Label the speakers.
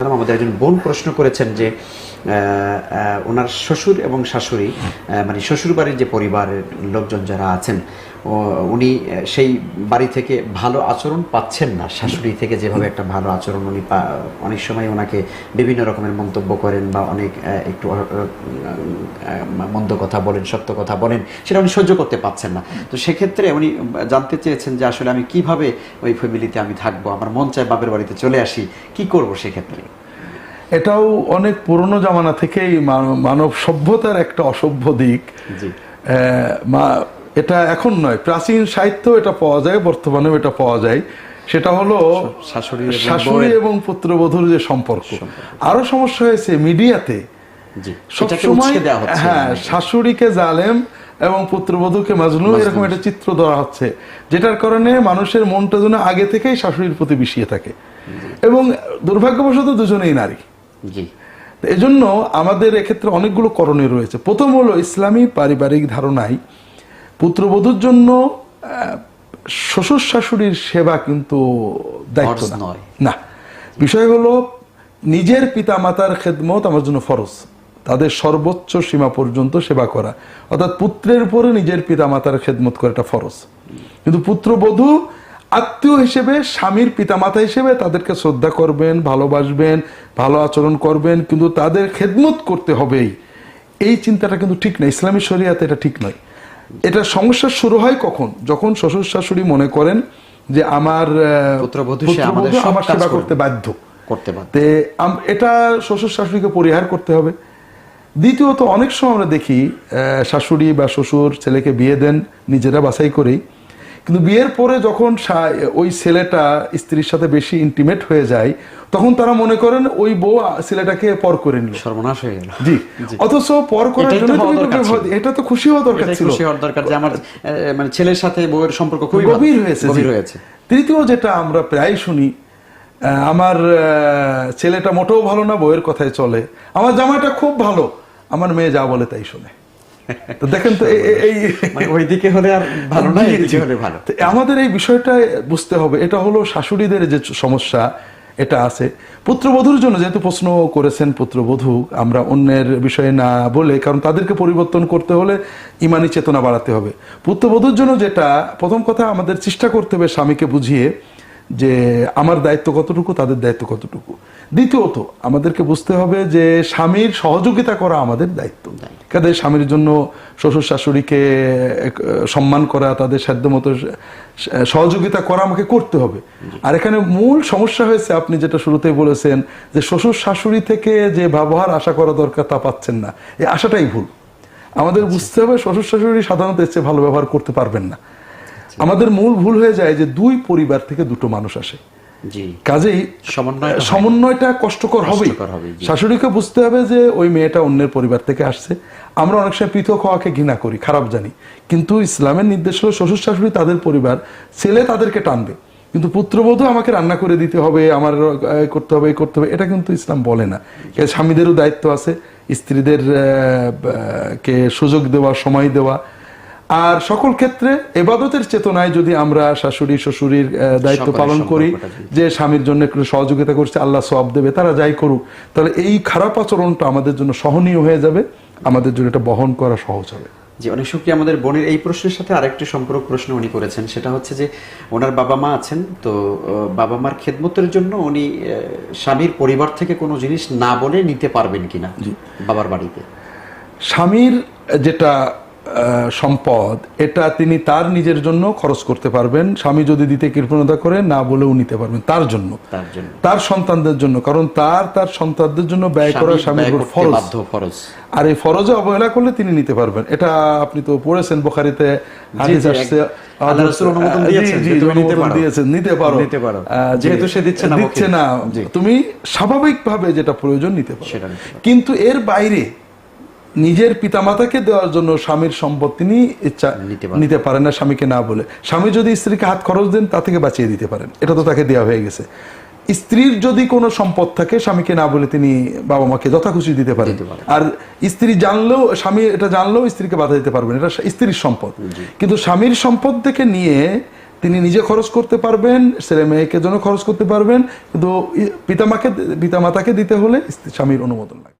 Speaker 1: আমাদের একজন বোন প্রশ্ন করেছেন যে ওনার শ্বশুর এবং শাশুড়ি মানে শ্বশুর বাড়ির যে পরিবারের লোকজন যারা আছেন উনি সেই বাড়ি থেকে ভালো আচরণ পাচ্ছেন না। শাশুড়ি থেকে যেভাবে একটা ভালো আচরণ উনি অনেক সময় ওনাকে বিভিন্ন রকমের মন্তব্য করেন বা অনেক একটু মন্দ কথা বলেন সত্য কথা বলেন সেটা উনি সহ্য করতে পাচ্ছেন না। তো সেক্ষেত্রে উনি জানতে চেয়েছেন যে আসলে আমি কীভাবে ওই ফ্যামিলিতে আমি থাকব আমার মন চায় বাপের বাড়িতে চলে আসি কি করব সেক্ষেত্রে?
Speaker 2: এটাও অনেক পুরনো জামানা থেকেই মানব- সভ্যতার একটা অসভ্য দিক। মা- এটা এখন নয় প্রাচীন সাহিত্য এটা পাওয়া যায় বর্তমানেও এটা পাওয়া যায়। সেটা হলো
Speaker 1: শাশুড়ি এবং
Speaker 2: পুত্রবধূর যে সম্পর্ক। আরও সমস্যা হয়েছে মিডিয়াতে। সবসময়
Speaker 1: উচকে দেওয়া হচ্ছে
Speaker 2: হ্যাঁ শাশুড়িকে জালেম এবং পুত্রবধূকে মাজনু এরকম একটা চিত্র ধরা হচ্ছে যেটার কারণে মানুষের মনটা যেন আগে থেকেই শাশুড়ির প্রতি বিষিয়ে থাকে। এবং দুর্ভাগ্যবশত দুজনেই নারী। এজন্য আমাদের এক্ষেত্রে অনেকগুলো করণীয় রয়েছে। প্রথম হলো ইসলামী পারিবারিক ধারণায় পুত্রবধূর জন্য শ্বশুর শাশুড়ির সেবা কিন্তু দায়িত্ব।
Speaker 1: নয়।
Speaker 2: না। বিষয় হলো নিজের পিতা মাতার খেদমত আমার জন্য ফরজ। তাদের সর্বোচ্চ সীমা পর্যন্ত সেবা করা। অর্থাৎ পুত্রের উপরে নিজের পিতা মাতার খেদমত করাটা ফরজ। কিন্তু পুত্রবধূ আত্মীয় হিসেবে স্বামীর পিতামাতা হিসেবে তাদেরকে শ্রদ্ধা করবেন ভালোবাসবেন ভালো আচরণ করবেন কিন্তু তাদের খেদমত করতে হবেই। এই চিন্তাটা কিন্তু ঠিক না। ইসলামী শরিয়াতে এটা ঠিক নয়। এটা সমস্যা শুরু হয় কখন? যখন শ্বশুর শাশুড়ি মনে করেন যে আমার আমার সেবা করতে বাধ্য।
Speaker 1: করতে
Speaker 2: আম- এটা শ্বশুর শাশুড়িকে পরিহার করতে হবে। দ্বিতীয়ত অনেক সময় আমরা দেখি আহ, শাশুড়ি বা শ্বশুর ছেলেকে বিয়ে দেন নিজেরা বাছাই করেই। কিন্তু বিয়ের পরে যখন ওই ছেলেটা স্ত্রীর সাথে বেশি ইন্টিমেট হয়ে যায় তখন তারা মনে করেন ওই বউ ছেলেটাকে পর করে নিল।
Speaker 1: সর্বনাশ হয়ে গেল।
Speaker 2: জি। অথচ পর করার জন্য। এটা তো খুশি হওয়া দরকার ছিল।
Speaker 1: খুশি হওয়ার দরকার যে আমার মানে ছেলের সাথে বউয়ের সম্পর্ক খুবই
Speaker 2: গভীর হয়েছে
Speaker 1: গভীর হয়েছে।
Speaker 2: তৃতীয় যেটা আমরা প্রায় শুনি আমার ছেলেটা মোটেও ভালো না বইয়ের কথায় চলে। আমার জামাইটা খুব ভালো আমার মেয়ে যা বলে তাই শুনে। তো দেখেন তো এই
Speaker 1: মানে ওইদিকে হলে আর ভালো না হলে ভালো।
Speaker 2: আমাদের এই বিষয়টা বুঝতে হবে এটা হলো শাশুড়িদের যে সমস্যা এটা আছে। পুত্রবধূর জন্য যেহেতু প্রশ্ন করেছেন পুত্রবধূ, আমরা অন্যের বিষয়ে না বলে, কারণ তাদেরকে পরিবর্তন করতে হলে ইমানি চেতনা বাড়াতে হবে। পুত্রবধূর জন্য যেটা প্রথম কথা, আমাদের চেষ্টা করতে হবে স্বামীকে বুঝিয়ে যে আমার দায়িত্ব কতটুকু তাদের দায়িত্ব কতটুকু? দ্বিতীয়ত আমাদেরকে বুঝতে হবে যে স্বামীর সহযোগিতা করা আমাদের দায়িত্ব। কাদের স্বামীর জন্য শ্বশুর শাশুড়িকে সম্মান করা তাদের সাধ্যমতো স- সহযোগিতা করা আমাকে করতে হবে। আর এখানে মূল সমস্যা হয়েছে আপনি যেটা শুরুতেই বলেছেন যে শ্বশুর শাশুড়ি থেকে যে ব্যবহার আশা করা দরকার তা পাচ্ছেন না। এই আশাটাই ভুল। আমাদের বুঝতে হবে শ্বশুর শাশুড়ি সাধারণত চেয়ে ভালো ব্যবহার করতে পারবেন না। আমাদের মূল ভুল হয়ে যায় যে দুই পরিবার থেকে দুটো মানুষ আসে। কাজেই
Speaker 1: সমন্বয়
Speaker 2: সমন্বয়টা কষ্টকর
Speaker 1: জি।
Speaker 2: শাশুড়িকে বুঝতে হবে যে ওই মেয়েটা অন্যের পরিবার থেকে আসছে। আমরা অনেক সময় পৃথক হওয়াকে ঘৃণা করি খারাপ জানি। কিন্তু ইসলামের নির্দেশ হলো শ্বশুর শাশুড়ি তাদের পরিবার ছেলে তাদেরকে টানবে। কিন্তু পুত্রবধূ আমাকে রান্না করে দিতে হবে আমার করতে হবে করতে হবে এটা কিন্তু ইসলাম বলে না। স্বামীদেরও দায়িত্ব আছে স্ত্রীদের কে সুযোগ দেওয়া সময় দেওয়া আর সকল ক্ষেত্রে এবাদতের চেতনায় যদি আমরা শাশুড়ি শ্বশুরির দায়িত্ব পালন করি যে স্বামীর জন্য একটু সহযোগিতা করছে আল্লাহ সব দেবে তারা যাই করুক তাহলে এই খারাপ আচরণটা আমাদের জন্য সহনীয় হয়ে যাবে আমাদের জন্য এটা বহন করা সহজ হবে।
Speaker 1: জি অনেক সুখী আমাদের বোনের এই প্রশ্নের সাথে আরেকটি সম্পর্ক প্রশ্ন উনি করেছেন সেটা হচ্ছে যে ওনার বাবা মা আছেন তো বাবা মার খেদমতের জন্য উনি স্বামীর পরিবার থেকে কোনো জিনিস না বলে নিতে পারবেন কিনা বাবার বাড়িতে?
Speaker 2: স্বামীর যেটা সম্পদ এটা তিনি তার নিজের জন্য খরচ করতে পারবেন। স্বামী যদি দিতে কৃপণতা করে না বলেও নিতে পারবেন তার জন্য।
Speaker 1: তার
Speaker 2: সন্তানদের জন্য কারণ তার তার সন্তানদের জন্য ব্যয় করা
Speaker 1: স্বামী
Speaker 2: স্বামীর উপর ফরজ। আর এই ফরজে অবহেলা করলে তিনি নিতে পারবেন। এটা আপনি তো পড়েছেন বোখারিতে হাদিস আসছে। কিন্তু এর বাইরে নিজের পিতামাতাকে দেওয়ার জন্য স্বামীর সম্পদ তিনি ইচ্ছা
Speaker 1: নিতে পারেন।
Speaker 2: না। স্বামীকে না বলে। স্বামী যদি স্ত্রীকে হাত খরচ দেন তা থেকে বাঁচিয়ে দিতে পারেন। এটা তো তাকে দেওয়া হয়ে গেছে। স্ত্রীর যদি কোনো সম্পদ থাকে স্বামীকে না বলে তিনি বাবা মাকে যথা খুশি দিতে পারেন। আর স্ত্রী জানলেও স্বামী এটা জানলেও স্ত্রীকে বাধা দিতে পারবেন। এটা স্ত্রীর সম্পদ। কিন্তু স্বামীর সম্পদ থেকে নিয়ে তিনি নিজে খরচ করতে পারবেন ছেলে মেয়েকে জন্য খরচ করতে পারবেন। কিন্তু পিতামাকে পিতামাতাকে দিতে হলে স্বামীর অনুমোদন লাগে